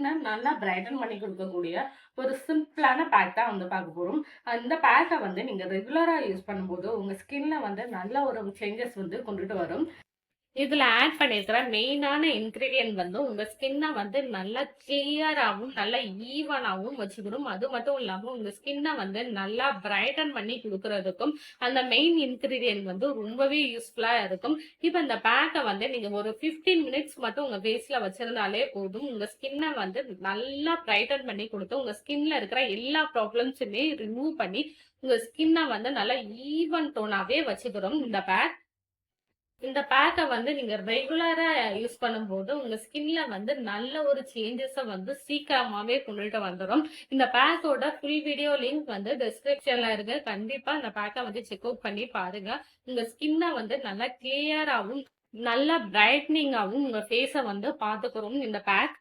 ஸ்கின்னை நல்லா பிரைட்டன் பண்ணி கொடுக்கக்கூடிய ஒரு சிம்பிளான பேக் தான் வந்து பார்க்க போகிறோம் அந்த பேக்கை வந்து நீங்கள் ரெகுலராக யூஸ் பண்ணும்போது உங்கள் ஸ்கின்ல வந்து நல்ல ஒரு சேஞ்சஸ் வந்து கொண்டுட்டு வரும். இதில் ஆட் பண்ணியிருக்கிற மெயினான இன்க்ரீடியன்ட் வந்து உங்கள் ஸ்கின்னை வந்து நல்லா கிளியராகவும் நல்லா ஈவனாகவும் வச்சுக்கணும் அது மட்டும் இல்லாமல் உங்கள் ஸ்கின்னை வந்து நல்லா பிரைட்டன் பண்ணி கொடுக்கறதுக்கும் அந்த மெயின் இன்க்ரீடியன்ட் வந்து ரொம்பவே யூஸ்ஃபுல்லாக இருக்கும். இப்போ இந்த பேக்கை வந்து நீங்கள் ஒரு ஃபிஃப்டீன் மினிட்ஸ் மட்டும் உங்கள் ஃபேஸில் வச்சுருந்தாலே போதும். உங்கள் ஸ்கின்னை வந்து நல்லா பிரைட்டன் பண்ணி கொடுத்து உங்கள் ஸ்கின்ல இருக்கிற எல்லா ப்ராப்ளம்ஸுமே ரிமூவ் பண்ணி உங்கள் ஸ்கின்னை வந்து நல்லா ஈவன் டோனாகவே வச்சுக்கிறோம் இந்த பேக் இந்த பேக்கை வந்து நீங்க ரெகுலரா யூஸ் பண்ணும்போது உங்க ஸ்கின்ல வந்து நல்ல ஒரு சேஞ்சஸை வந்து சீக்கிரமாவே கொண்டுட்டு வந்துடும் இந்த பேக்கோட ஃபுல் வீடியோ லிங்க் வந்து டிஸ்கிரிப்ஷன்ல இருக்கு. கண்டிப்பா இந்த பேக்கை வந்து செக் அவுட் பண்ணி பாருங்க. உங்க ஸ்கின்னை வந்து நல்லா கிளியராகவும் நல்லா பிரைட்னிங்காகவும் உங்க ஃபேஸை வந்து பார்த்துக்கிறோம் இந்த பேக்